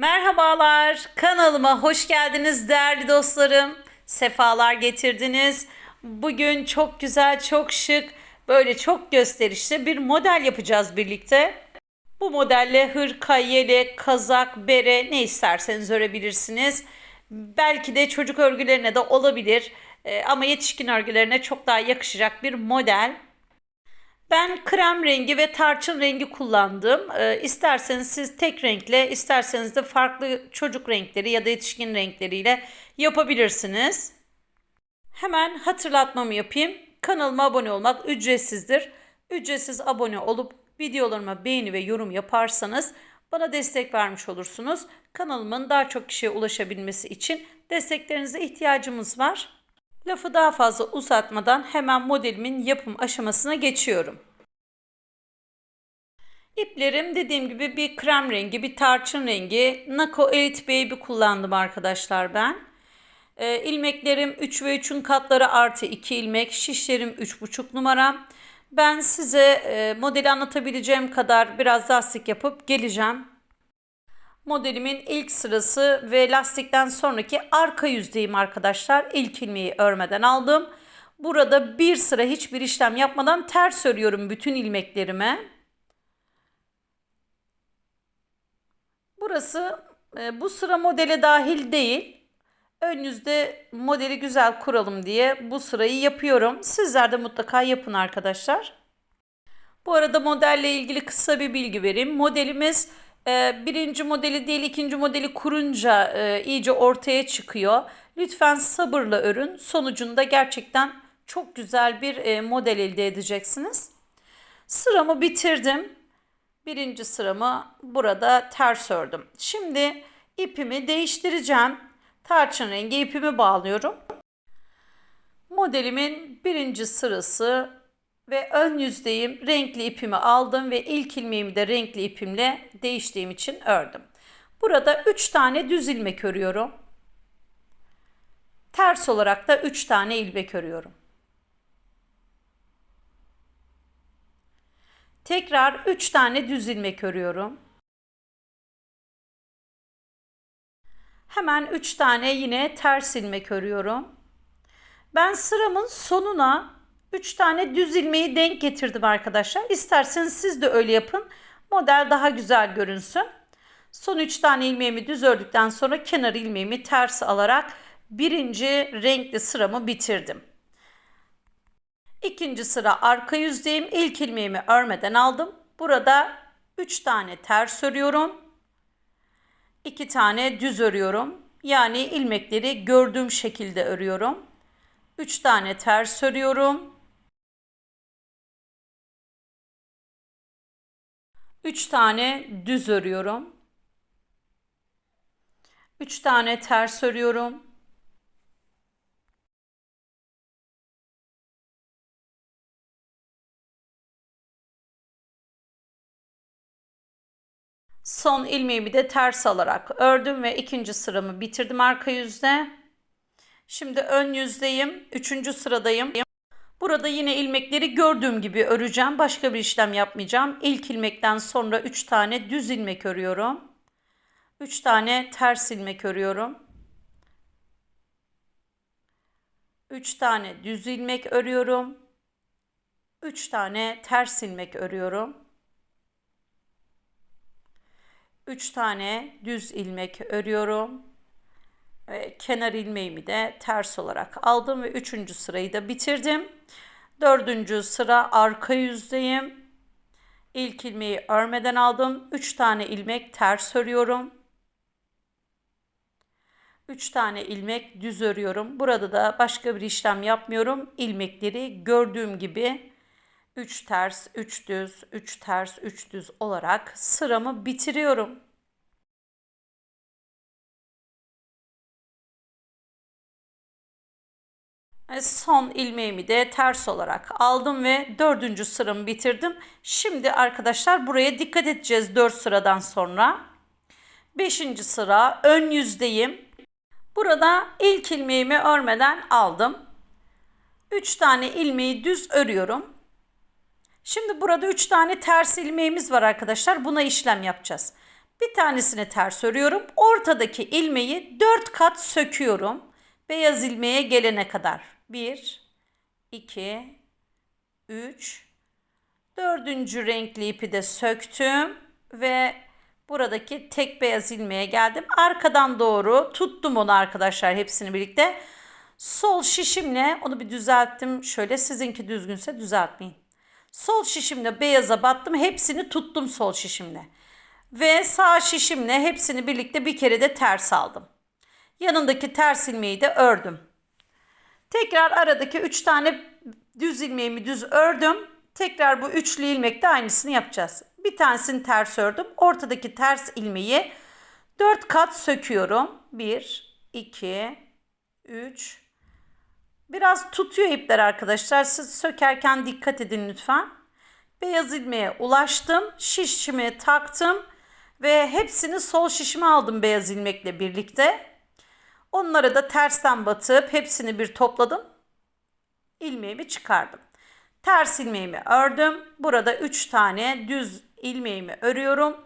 Merhabalar, kanalıma hoş geldiniz değerli dostlarım. Sefalar getirdiniz. Bugün çok güzel, çok şık, böyle çok gösterişli bir model yapacağız birlikte. Bu modelle hırka, yelek, kazak, bere ne isterseniz örebilirsiniz. Belki de çocuk örgülerine de olabilir. Ee, ama yetişkin örgülerine çok daha yakışacak bir model. Ben krem rengi ve tarçın rengi kullandım. Ee, isterseniz siz tek renkle, isterseniz de farklı çocuk renkleri ya da yetişkin renkleriyle yapabilirsiniz. Hemen hatırlatmamı yapayım. Kanalıma abone olmak ücretsizdir. Ücretsiz abone olup videolarıma beğeni ve yorum yaparsanız bana destek vermiş olursunuz. Kanalımın daha çok kişiye ulaşabilmesi için desteklerinize ihtiyacımız var. Lafı daha fazla uzatmadan hemen modelimin yapım aşamasına geçiyorum. İplerim dediğim gibi bir krem rengi, bir tarçın rengi. Nako Elite Baby kullandım arkadaşlar ben. Ee, ilmeklerim 3 ve 3'ün katları artı 2 ilmek. Şişlerim 3,5 numara. Ben size e, modeli anlatabileceğim kadar biraz lastik yapıp geleceğim. Modelimin ilk sırası ve lastikten sonraki arka yüzdeyim arkadaşlar. İlk ilmeği örmeden aldım. Burada bir sıra hiçbir işlem yapmadan ters örüyorum bütün ilmeklerime. Burası e, bu sıra modele dahil değil. Ön yüzde modeli güzel kuralım diye bu sırayı yapıyorum. Sizler de mutlaka yapın arkadaşlar. Bu arada modelle ilgili kısa bir bilgi vereyim. Modelimiz birinci modeli değil ikinci modeli kurunca e, iyice ortaya çıkıyor. Lütfen sabırla örün. Sonucunda gerçekten çok güzel bir e, model elde edeceksiniz. Sıramı bitirdim. Birinci sıramı burada ters ördüm. Şimdi ipimi değiştireceğim. Tarçın rengi ipimi bağlıyorum. Modelimin birinci sırası ve ön yüzdeyim renkli ipimi aldım ve ilk ilmeğimi de renkli ipimle değiştiğim için ördüm. Burada 3 tane düz ilmek örüyorum. Ters olarak da 3 tane ilmek örüyorum. Tekrar 3 tane düz ilmek örüyorum. Hemen 3 tane yine ters ilmek örüyorum. Ben sıramın sonuna 3 tane düz ilmeği denk getirdim arkadaşlar. İsterseniz siz de öyle yapın. Model daha güzel görünsün. Son 3 tane ilmeğimi düz ördükten sonra kenar ilmeğimi ters alarak birinci renkli sıramı bitirdim. İkinci sıra arka yüzdeyim. İlk ilmeğimi örmeden aldım. Burada 3 tane ters örüyorum. 2 tane düz örüyorum. Yani ilmekleri gördüğüm şekilde örüyorum. 3 tane ters örüyorum. 3 tane düz örüyorum. 3 tane ters örüyorum. Son ilmeğimi de ters alarak ördüm ve ikinci sıramı bitirdim arka yüzde. Şimdi ön yüzdeyim. Üçüncü sıradayım. Burada yine ilmekleri gördüğüm gibi öreceğim. Başka bir işlem yapmayacağım. İlk ilmekten sonra 3 tane düz ilmek örüyorum. 3 tane ters ilmek örüyorum. 3 tane düz ilmek örüyorum. 3 tane ters ilmek örüyorum. 3 tane düz ilmek örüyorum. Ve kenar ilmeğimi de ters olarak aldım ve 3. sırayı da bitirdim. 4. sıra arka yüzdeyim. İlk ilmeği örmeden aldım. 3 tane ilmek ters örüyorum. 3 tane ilmek düz örüyorum. Burada da başka bir işlem yapmıyorum. İlmekleri gördüğüm gibi 3 ters, 3 düz, 3 ters, 3 düz olarak sıramı bitiriyorum. Son ilmeğimi de ters olarak aldım ve dördüncü sıramı bitirdim. Şimdi arkadaşlar buraya dikkat edeceğiz 4 sıradan sonra. Beşinci sıra ön yüzdeyim. Burada ilk ilmeğimi örmeden aldım. 3 tane ilmeği düz örüyorum. Şimdi burada 3 tane ters ilmeğimiz var arkadaşlar. Buna işlem yapacağız. Bir tanesini ters örüyorum. Ortadaki ilmeği 4 kat söküyorum. Beyaz ilmeğe gelene kadar. 1 2 3 Dördüncü renkli ipi de söktüm ve buradaki tek beyaz ilmeğe geldim. Arkadan doğru tuttum onu arkadaşlar hepsini birlikte. Sol şişimle onu bir düzelttim. Şöyle sizinki düzgünse düzeltmeyin. Sol şişimle beyaza battım. Hepsini tuttum sol şişimle. Ve sağ şişimle hepsini birlikte bir kere de ters aldım. Yanındaki ters ilmeği de ördüm. Tekrar aradaki 3 tane düz ilmeğimi düz ördüm. Tekrar bu üçlü ilmekte aynısını yapacağız. Bir tanesini ters ördüm. Ortadaki ters ilmeği 4 kat söküyorum. 1, 2, 3. Biraz tutuyor ipler arkadaşlar. Siz sökerken dikkat edin lütfen. Beyaz ilmeğe ulaştım. Şişimi taktım. Ve hepsini sol şişime aldım beyaz ilmekle birlikte. Onları da tersten batıp hepsini bir topladım. İlmeğimi çıkardım. Ters ilmeğimi ördüm. Burada 3 tane düz ilmeğimi örüyorum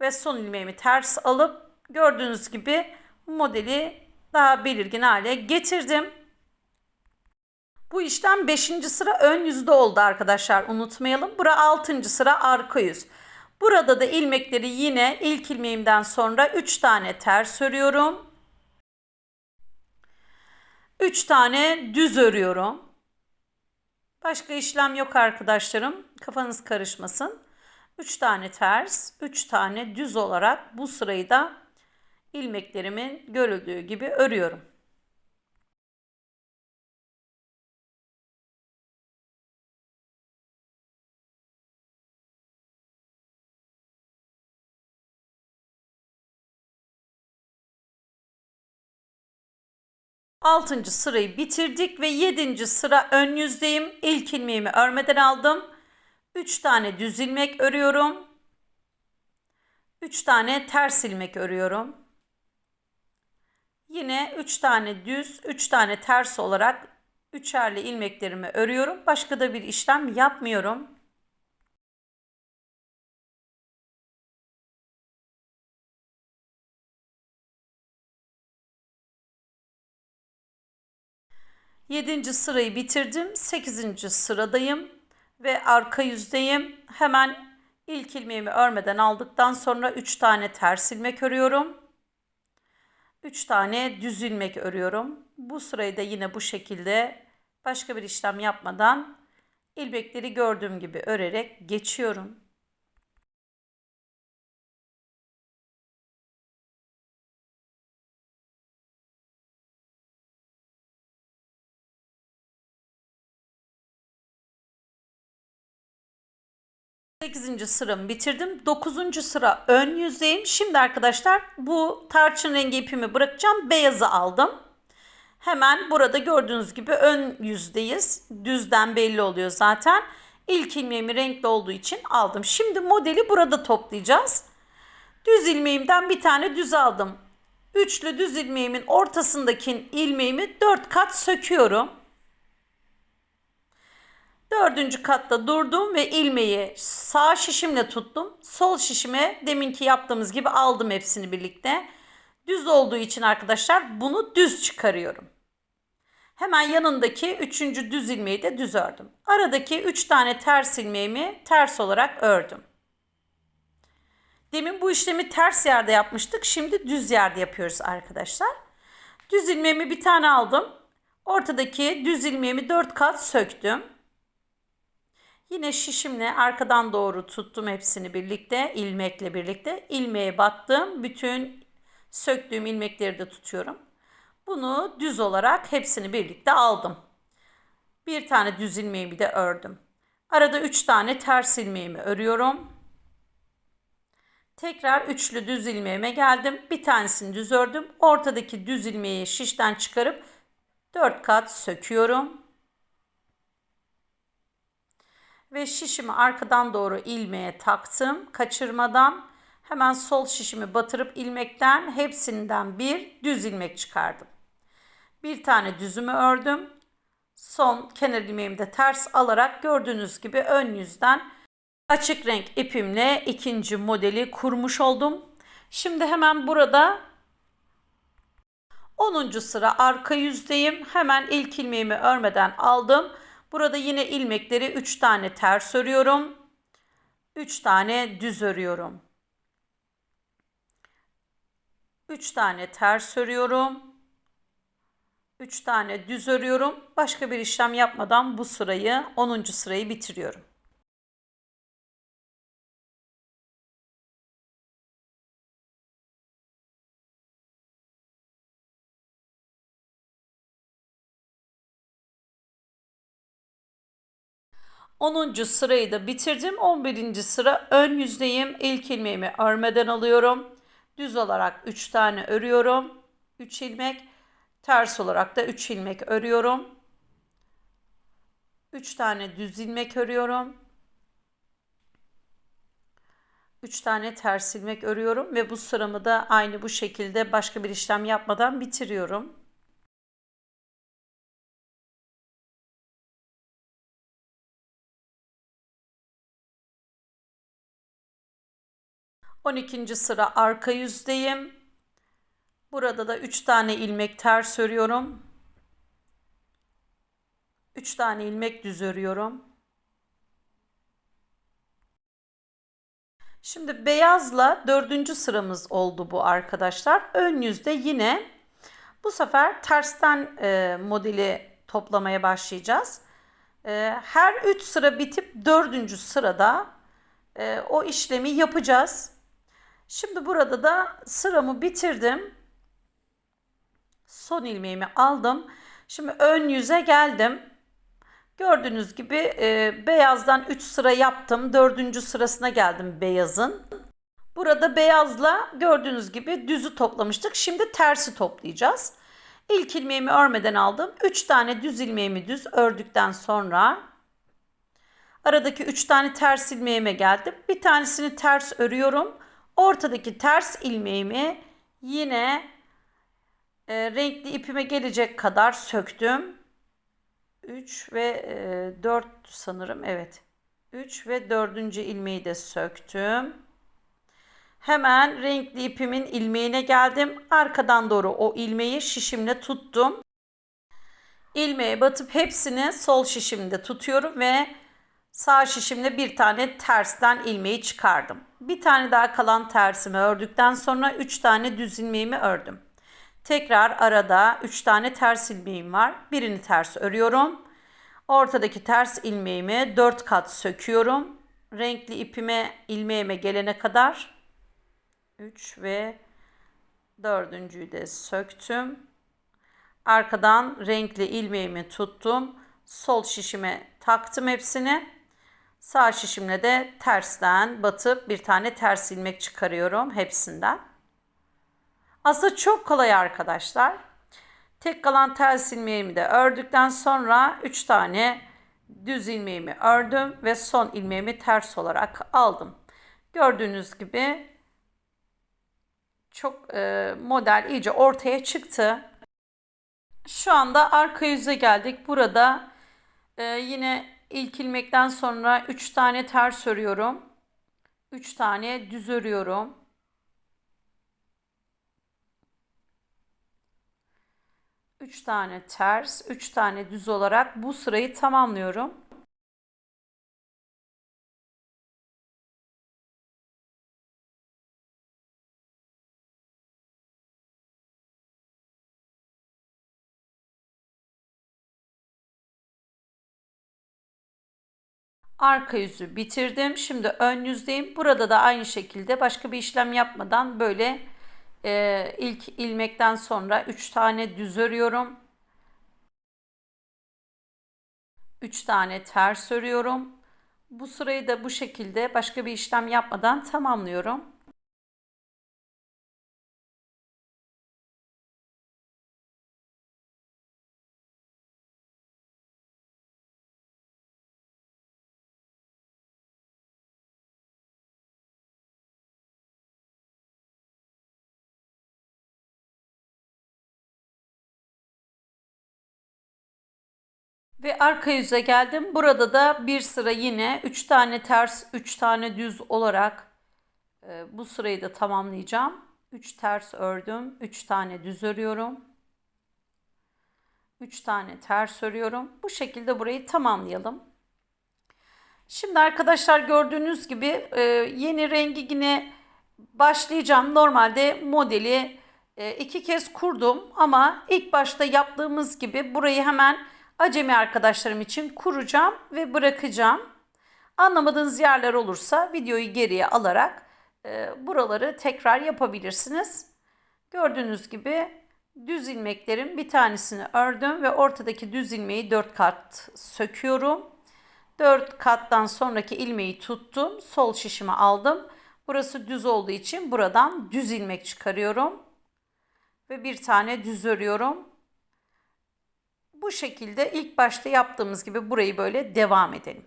ve son ilmeğimi ters alıp gördüğünüz gibi modeli daha belirgin hale getirdim. Bu işlem 5. sıra ön yüzde oldu arkadaşlar unutmayalım. Bura 6. sıra arka yüz. Burada da ilmekleri yine ilk ilmeğimden sonra 3 tane ters örüyorum. 3 tane düz örüyorum. Başka işlem yok arkadaşlarım. Kafanız karışmasın. 3 tane ters, 3 tane düz olarak bu sırayı da ilmeklerimin görüldüğü gibi örüyorum. Altıncı sırayı bitirdik ve yedinci sıra ön yüzdeyim. İlk ilmeğimi örmeden aldım. Üç tane düz ilmek örüyorum. Üç tane ters ilmek örüyorum. Yine üç tane düz, üç tane ters olarak üçerli ilmeklerimi örüyorum. Başka da bir işlem yapmıyorum. Yedinci sırayı bitirdim. Sekizinci sıradayım ve arka yüzdeyim. Hemen ilk ilmeğimi örmeden aldıktan sonra 3 tane ters ilmek örüyorum. 3 tane düz ilmek örüyorum. Bu sırayı da yine bu şekilde başka bir işlem yapmadan ilmekleri gördüğüm gibi örerek geçiyorum. 8. sıramı bitirdim. 9. sıra ön yüzdeyim. Şimdi arkadaşlar bu tarçın rengi ipimi bırakacağım. Beyazı aldım. Hemen burada gördüğünüz gibi ön yüzdeyiz. Düzden belli oluyor zaten. İlk ilmeğimi renkli olduğu için aldım. Şimdi modeli burada toplayacağız. Düz ilmeğimden bir tane düz aldım. Üçlü düz ilmeğimin ortasındaki ilmeğimi dört kat söküyorum. Dördüncü katta durdum ve ilmeği sağ şişimle tuttum. Sol şişime deminki yaptığımız gibi aldım hepsini birlikte. Düz olduğu için arkadaşlar bunu düz çıkarıyorum. Hemen yanındaki üçüncü düz ilmeği de düz ördüm. Aradaki üç tane ters ilmeğimi ters olarak ördüm. Demin bu işlemi ters yerde yapmıştık. Şimdi düz yerde yapıyoruz arkadaşlar. Düz ilmeğimi bir tane aldım. Ortadaki düz ilmeğimi dört kat söktüm. Yine şişimle arkadan doğru tuttum hepsini birlikte ilmekle birlikte. ilmeğe battım. Bütün söktüğüm ilmekleri de tutuyorum. Bunu düz olarak hepsini birlikte aldım. Bir tane düz ilmeğimi de ördüm. Arada üç tane ters ilmeğimi örüyorum. Tekrar üçlü düz ilmeğime geldim. Bir tanesini düz ördüm. Ortadaki düz ilmeği şişten çıkarıp dört kat söküyorum ve şişimi arkadan doğru ilmeğe taktım. Kaçırmadan hemen sol şişimi batırıp ilmekten hepsinden bir düz ilmek çıkardım. Bir tane düzümü ördüm. Son kenar ilmeğimi de ters alarak gördüğünüz gibi ön yüzden açık renk ipimle ikinci modeli kurmuş oldum. Şimdi hemen burada 10. sıra arka yüzdeyim. Hemen ilk ilmeğimi örmeden aldım. Burada yine ilmekleri 3 tane ters örüyorum. 3 tane düz örüyorum. 3 tane ters örüyorum. 3 tane düz örüyorum. Başka bir işlem yapmadan bu sırayı 10. sırayı bitiriyorum. Onuncu sırayı da bitirdim. 11. sıra ön yüzdeyim. İlk ilmeğimi örmeden alıyorum. Düz olarak 3 tane örüyorum. 3 ilmek. Ters olarak da 3 ilmek örüyorum. 3 tane düz ilmek örüyorum. 3 tane ters ilmek örüyorum ve bu sıramı da aynı bu şekilde başka bir işlem yapmadan bitiriyorum. 12. sıra arka yüzdeyim. Burada da 3 tane ilmek ters örüyorum. 3 tane ilmek düz örüyorum. Şimdi beyazla dördüncü sıramız oldu bu arkadaşlar. Ön yüzde yine bu sefer tersten e, modeli toplamaya başlayacağız. E, her üç sıra bitip dördüncü sırada e, o işlemi yapacağız. Şimdi burada da sıramı bitirdim. Son ilmeğimi aldım. Şimdi ön yüze geldim. Gördüğünüz gibi e, beyazdan 3 sıra yaptım. Dördüncü sırasına geldim beyazın. Burada beyazla gördüğünüz gibi düzü toplamıştık. Şimdi tersi toplayacağız. İlk ilmeğimi örmeden aldım. 3 tane düz ilmeğimi düz ördükten sonra aradaki 3 tane ters ilmeğime geldim. Bir tanesini ters örüyorum. Ortadaki ters ilmeğimi yine e, renkli ipime gelecek kadar söktüm. 3 ve e, 4 sanırım evet. 3 ve 4. ilmeği de söktüm. Hemen renkli ipimin ilmeğine geldim. Arkadan doğru o ilmeği şişimle tuttum. İlmeğe batıp hepsini sol şişimde tutuyorum ve Sağ şişimle bir tane tersten ilmeği çıkardım. Bir tane daha kalan tersimi ördükten sonra 3 tane düz ilmeğimi ördüm. Tekrar arada 3 tane ters ilmeğim var. Birini ters örüyorum. Ortadaki ters ilmeğimi 4 kat söküyorum. Renkli ipime ilmeğime gelene kadar 3 ve dördüncüyü de söktüm. Arkadan renkli ilmeğimi tuttum. Sol şişime taktım hepsini. Sağ şişimle de tersten batıp bir tane ters ilmek çıkarıyorum hepsinden. Aslında çok kolay arkadaşlar. Tek kalan ters ilmeğimi de ördükten sonra 3 tane düz ilmeğimi ördüm ve son ilmeğimi ters olarak aldım. Gördüğünüz gibi çok e, model iyice ortaya çıktı. Şu anda arka yüze geldik. Burada e, yine İlk ilmekten sonra 3 tane ters örüyorum. 3 tane düz örüyorum. Üç tane ters, üç tane düz olarak bu sırayı tamamlıyorum. Arka yüzü bitirdim. Şimdi ön yüzdeyim. Burada da aynı şekilde başka bir işlem yapmadan böyle e, ilk ilmekten sonra 3 tane düz örüyorum. 3 tane ters örüyorum. Bu sırayı da bu şekilde başka bir işlem yapmadan tamamlıyorum. Ve arka yüze geldim. Burada da bir sıra yine 3 tane ters, 3 tane düz olarak Ee, bu sırayı da tamamlayacağım. 3 ters ördüm. 3 tane düz örüyorum. 3 tane ters örüyorum. Bu şekilde burayı tamamlayalım. Şimdi arkadaşlar gördüğünüz gibi e, yeni rengi yine başlayacağım. Normalde modeli e, iki kez kurdum ama ilk başta yaptığımız gibi burayı hemen acemi arkadaşlarım için kuracağım ve bırakacağım. Anlamadığınız yerler olursa videoyu geriye alarak e, buraları tekrar yapabilirsiniz. Gördüğünüz gibi düz ilmeklerin bir tanesini ördüm ve ortadaki düz ilmeği 4 kat söküyorum. 4 kattan sonraki ilmeği tuttum. Sol şişimi aldım. Burası düz olduğu için buradan düz ilmek çıkarıyorum. Ve bir tane düz örüyorum. Bu şekilde ilk başta yaptığımız gibi burayı böyle devam edelim.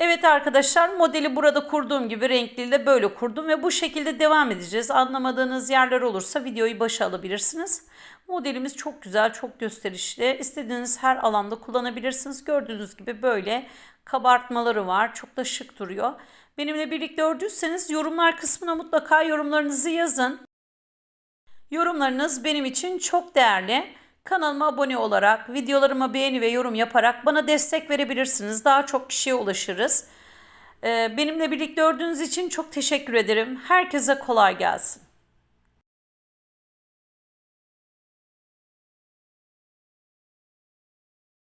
Evet arkadaşlar modeli burada kurduğum gibi renkliyle böyle kurdum ve bu şekilde devam edeceğiz. Anlamadığınız yerler olursa videoyu başa alabilirsiniz. Modelimiz çok güzel, çok gösterişli. İstediğiniz her alanda kullanabilirsiniz. Gördüğünüz gibi böyle kabartmaları var. Çok da şık duruyor. Benimle birlikte ördüyseniz yorumlar kısmına mutlaka yorumlarınızı yazın. Yorumlarınız benim için çok değerli. Kanalıma abone olarak, videolarıma beğeni ve yorum yaparak bana destek verebilirsiniz. Daha çok kişiye ulaşırız. Ee, Benimle birlikte ördüğünüz için çok teşekkür ederim. Herkese kolay gelsin.